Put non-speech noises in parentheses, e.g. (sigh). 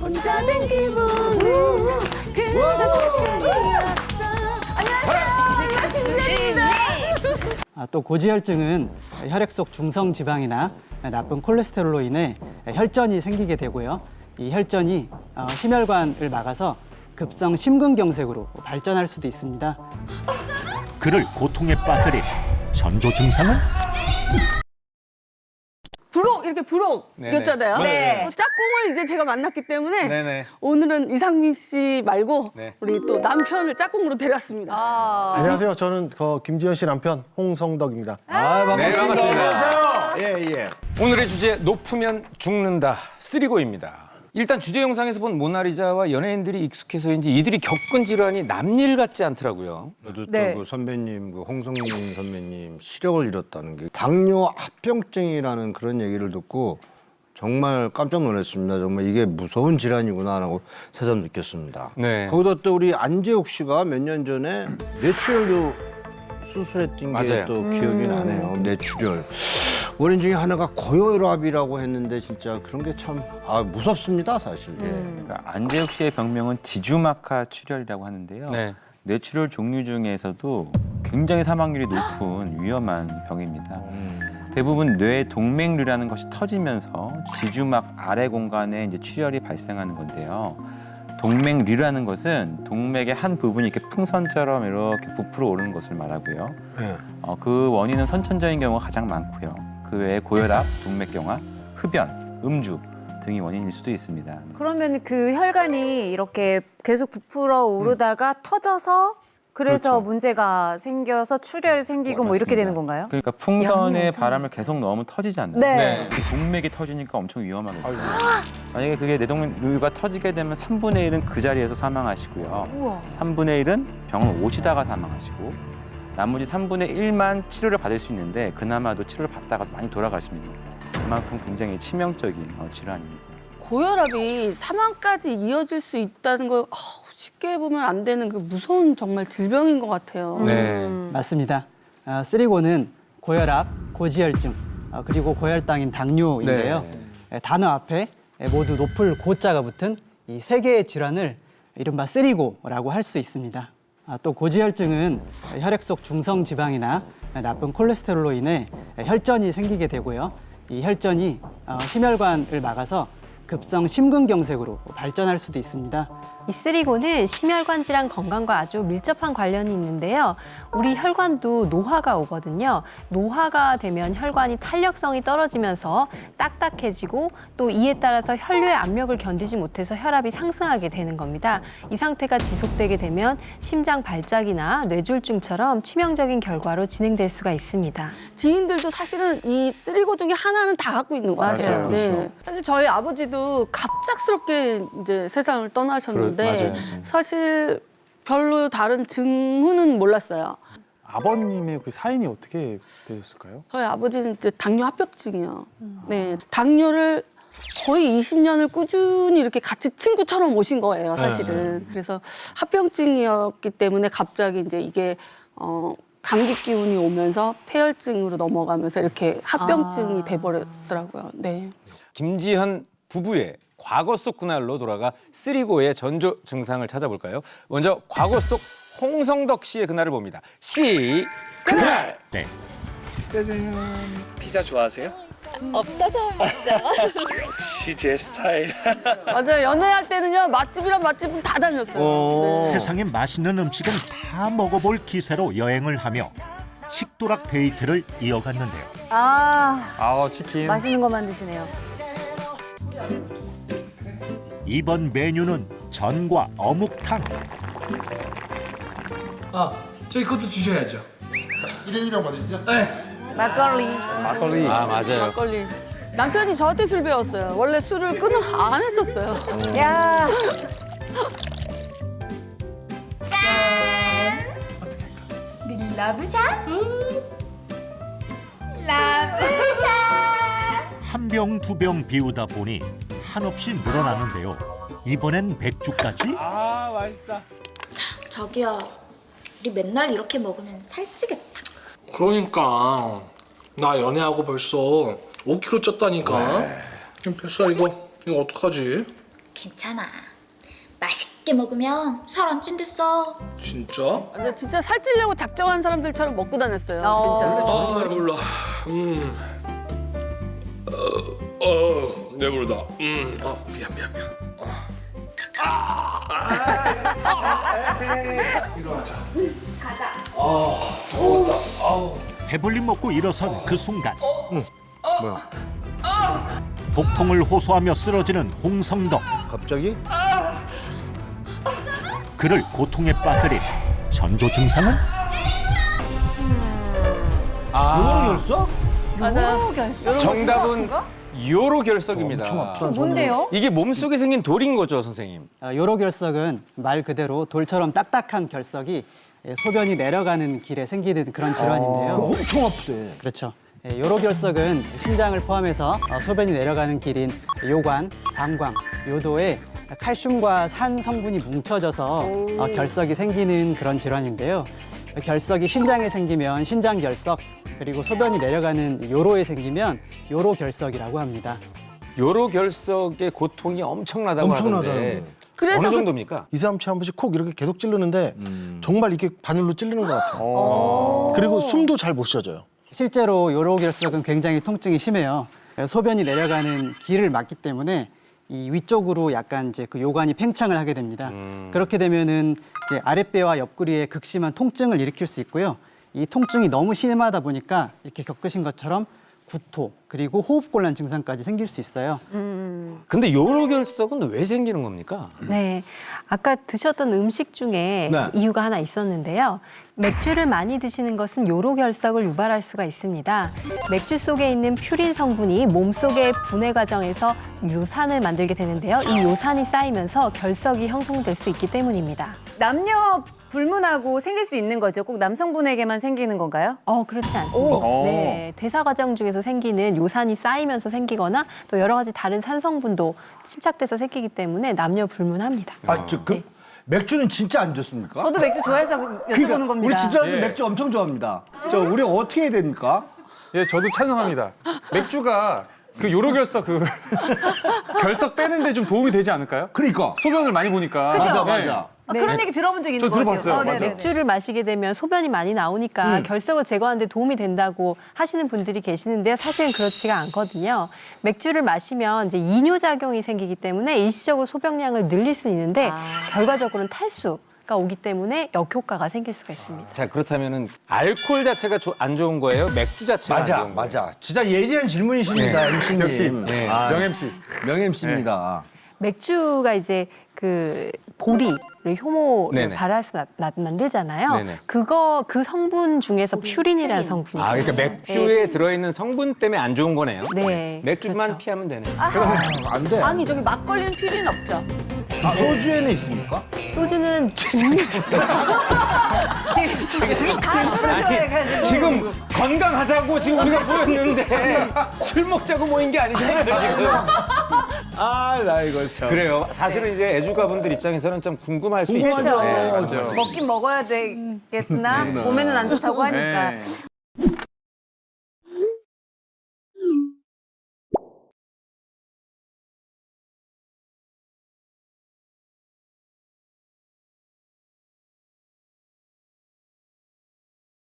혼자 된 기분은. 안녕하세요. 신진입니다. 아, 또 고지혈증은 혈액 속 중성 지방이나 나쁜 콜레스테롤로 인해 혈전이 생기게 되고요. 이 혈전이 어, 심혈관을 막아서 급성 심근경색으로 발전할 수도 있습니다. 그를 고통에 빠뜨린 전조 증상은 이렇게 부록이었잖아요. 네네. 어, 짝꿍을 이제 제가 만났기 때문에 네네. 오늘은 이상민 씨 말고 네. 우리 또 남편을 짝꿍으로 데려왔습니다. 안녕하세요. 저는 그 김지현 씨 남편 홍성덕입니다. 아, 네, 반갑습니다. 예, 예. 오늘의 주제 높으면 죽는다. 쓰리고입니다. 일단 주제 영상에서 본 모나리자와 연예인들이 익숙해서인지 이들이 겪은 질환이 남일 같지 않더라고요. 저도 네. 또그 선배님, 그 홍성민 선배님 시력을 잃었다는 게 당뇨 합병증이라는 그런 얘기를 듣고 정말 깜짝 놀랐습니다. 정말 이게 무서운 질환이구나라고 새삼 느꼈습니다. 네. 거기다 또 우리 안재욱 씨가 몇 년 전에 뇌출혈도 수술했던 맞아요. 게또 기억이 나네요. 뇌출혈. 원인 중에 하나가 고혈압이라고 했는데 진짜 그런 게 참 아, 무섭습니다, 사실. 예. 그러니까 안재욱 씨의 병명은 지주막하 출혈이라고 하는데요. 네. 뇌출혈 종류 중에서도 굉장히 사망률이 높은 위험한 병입니다. 대부분 뇌 동맥류라는 것이 터지면서 지주막 아래 공간에 이제 출혈이 발생하는 건데요. 동맥류라는 것은 동맥의 한 부분이 이렇게 풍선처럼 이렇게 부풀어 오르는 것을 말하고요. 예. 어, 그 원인은 선천적인 경우가 가장 많고요. 그 외에 고혈압, 동맥경화, 흡연, 음주 등이 원인일 수도 있습니다. 그러면 그 혈관이 이렇게 계속 부풀어 오르다가 터져서 그래서 그렇죠. 문제가 생겨서 출혈이 생기고 뭐 이렇게 맞습니다. 되는 건가요? 그러니까 풍선에 바람을 계속 넣으면 터지지 않나요? 네. 그 동맥이 터지니까 엄청 위험하겠죠. 만약에 그게 내동맥류가 터지게 되면 3분의 1은 그 자리에서 사망하시고요. 우와. 3분의 1은 병원 오시다가 사망하시고 나머지 3분의 1만 치료를 받을 수 있는데 그나마도 치료를 받다가 많이 돌아가십니다. 그만큼 굉장히 치명적인 어, 질환입니다. 고혈압이 사망까지 이어질 수 있다는 거 어, 쉽게 보면 안 되는 그 무서운 정말 질병인 것 같아요. 네. 맞습니다. 아, 쓰리고는 고혈압, 고지혈증, 아, 그리고 고혈당인 당뇨인데요. 에, 단어 앞에 에, 모두 높을 고자가 붙은 이 세 개의 질환을 이른바 쓰리고라고 할 수 있습니다. 아, 또 고지혈증은 혈액 속 중성 지방이나 나쁜 콜레스테롤로 인해 혈전이 생기게 되고요. 이 혈전이 어, 심혈관을 막아서 급성 심근경색으로 발전할 수도 있습니다. 이 쓰리고는 심혈관 질환 건강과 아주 밀접한 관련이 있는데요. 우리 혈관도 노화가 오거든요. 노화가 되면 혈관이 탄력성이 떨어지면서 딱딱해지고 또 이에 따라서 혈류의 압력을 견디지 못해서 혈압이 상승하게 되는 겁니다. 이 상태가 지속되게 되면 심장 발작이나 뇌졸중처럼 치명적인 결과로 진행될 수가 있습니다. 지인들도 사실은 이 쓰리고 중에 하나는 다 갖고 있는 것 같아요. 맞아요. 네. 그렇죠. 사실 저희 아버지도 갑작스럽게 이제 세상을 떠나셨는데 그래, 맞아요. 사실 별로 다른 증후는 몰랐어요. 아버님의 그 사인이 어떻게 되셨을까요? 저희 아버지는 이제 당뇨 합병증이요. 네, 당뇨를 거의 20년을 꾸준히 이렇게 같이 친구처럼 오신 거예요, 사실은. 그래서 합병증이었기 때문에 갑자기 이제 이게 어 감기 기운이 오면서 폐혈증으로 넘어가면서 이렇게 합병증이 아. 돼버렸더라고요. 네. 김지현 부부의 과거 속 그날로 돌아가 쓰리고의 전조 증상을 찾아볼까요? 먼저 과거 속 홍성덕 씨의 그날을 봅니다. 시 그날. 네. 피자 좋아하세요? 없어서 먹죠. 역시 제 스타일. (laughs) 맞아요. 연애할 때는요 맛집이랑 맛집은 다 다녔어요. 네. 세상에 맛있는 음식은 다 먹어볼 기세로 여행을 하며 식도락 데이트를 이어갔는데요. 아, 아 치킨. 맛있는 거 만드시네요. 이번 메뉴는 전과 어묵탕. 아, 저희 그것도 주셔야죠. 막걸리. 막걸리. 아 맞아요. 막걸리. 남편이 저한테 술 배웠어요. 원래 술을 끊어 안 했었어요. 야, 라브샷? 한 병 두 병 비우다 보니 한없이 늘어나는데요. 이번엔 맥주까지? 아 맛있다. 저기요, 우리 맨날 이렇게 먹으면 살찌겠다. 그러니까 나 연애하고 벌써 5kg 쪘다니까. 지금 뱃살 이거 이거 어떡하지? 괜찮아. 맛있게 먹으면 살 안 찐댔어. 진짜? 완전 진짜 살찌려고 작정한 사람들처럼 먹고 다녔어요. 어. 진짜. 아 몰라. 음. 어, 어 배부르다. 음. 아 미안 미안 미안. 아. 아. 일어나자. 가자. 아 먹었다. 아우. 배불리 먹고 일어선 그 순간 복통을 호소하며 쓰러지는 홍성덕 갑자기? 그를 고통에 빠뜨린 전조 증상은 아, 결석? 맞아요. 정답은 요로 결석입니다. 엄청 아프다. 뭔데요? 이게 몸속에 생긴 돌인 거죠, 선생님. 아, 요로 결석은 말 그대로 돌처럼 딱딱한 결석이 예, 소변이 내려가는 길에 생기는 그런 질환인데요. 엄청 아프대. 그렇죠. 예, 요로 결석은 신장을 포함해서 어, 소변이 내려가는 길인 요관, 방광, 요도에 칼슘과 산 성분이 뭉쳐져서 어, 결석이 생기는 그런 질환인데요. 결석이 신장에 생기면 신장 결석, 그리고 소변이 내려가는 요로에 생기면 요로 결석이라고 합니다. 요로 결석의 고통이 엄청나다고 엄청나다는 하던데 거예요. 그래서 어느 그- 정도입니까? 이삼치 한 번씩 콕 이렇게 계속 찌르는데 음. 정말 이렇게 바늘로 찔리는 것 같아요. 그리고 숨도 잘 못 쉬어져요. 실제로 요로 결석은 굉장히 통증이 심해요. 소변이 내려가는 길을 막기 때문에 이 위쪽으로 약간 이제 그 요관이 팽창을 하게 됩니다. 그렇게 되면은 이제 아랫배와 옆구리에 극심한 통증을 일으킬 수 있고요. 이 통증이 너무 심하다 보니까 이렇게 겪으신 것처럼 구토 그리고 호흡곤란 증상까지 생길 수 있어요. 근데 요로 결석은 왜 생기는 겁니까? 네. 아까 드셨던 음식 중에 네. 이유가 하나 있었는데요. 맥주를 많이 드시는 것은 요로 결석을 유발할 수가 있습니다. 맥주 속에 있는 퓨린 성분이 몸속의 분해 과정에서 요산을 만들게 되는데요. 이 요산이 쌓이면서 결석이 형성될 수 있기 때문입니다. 남녀 불문하고 생길 수 있는 거죠. 꼭 남성분에게만 생기는 건가요? 어, 그렇지 않습니다. 네. 대사 과정 중에서 생기는 요산이 쌓이면서 생기거나 또 여러 가지 다른 산성분도 침착돼서 생기기 때문에 남녀 불문합니다. 아, 저, 그, 맥주는 진짜 안 좋습니까? 저도 맥주 좋아해서 여쭤보는 그러니까 겁니다. 우리 집사람들 예. 맥주 엄청 좋아합니다. 저 우리 어떻게 해야 됩니까? 예, 저도 찬성합니다. 맥주가 그 요로 결석 그 (laughs) 결석 빼는데 좀 도움이 되지 않을까요? 그러니까. 소변을 많이 보니까. 맞아, 네. 맞아. 아, 그런 얘기 들어본 적 있는 저것 같아요. 들어봤어요. 맞아요. 네네네. 맥주를 마시게 되면 소변이 많이 나오니까 결석을 제거하는 데 도움이 된다고 하시는 분들이 계시는데요. 사실은 그렇지가 않거든요. 맥주를 마시면 이제 이뇨 작용이 생기기 때문에 일시적으로 소변량을 늘릴 수 있는데 결과적으로는 탈수 가 오기 때문에 역효과가 생길 수가 있습니다. 자 그렇다면은 알코올 자체가 조- 안 좋은 거예요? 맥주 자체가 안 맞아, 좋은 거예요? 맞아. 진짜 예리한 질문이십니다, MC님. 역시 네. 아, 명 MC. 명 MC입니다. 맥주가 이제 그 보리를 효모를 네네. 발화해서 나- 나- 만들잖아요. 네네. 그거 그 성분 중에서 퓨린이라는 성분이 아 그러니까 맥주에 들어있는 성분 때문에 안 좋은 거네요. 네, 맥주만 그렇죠. 피하면 되네. 안 돼. 아니 저기 막걸리는 필요는 없죠. 아, 소주에는 있습니까? 소주는 (laughs) 지금 건강하자고 지금 우리가 (laughs) 모였는데 술 먹자고 모인 게 아니잖아요 지금. 아, 나 이거 참. 그래요. 사실은 이제 애주가분들 입장에서는 좀 궁금할 수 있죠. 궁금하죠. 네, 맞죠. 먹긴 먹어야 되겠으나 몸에는 안 좋다고 하니까. 네.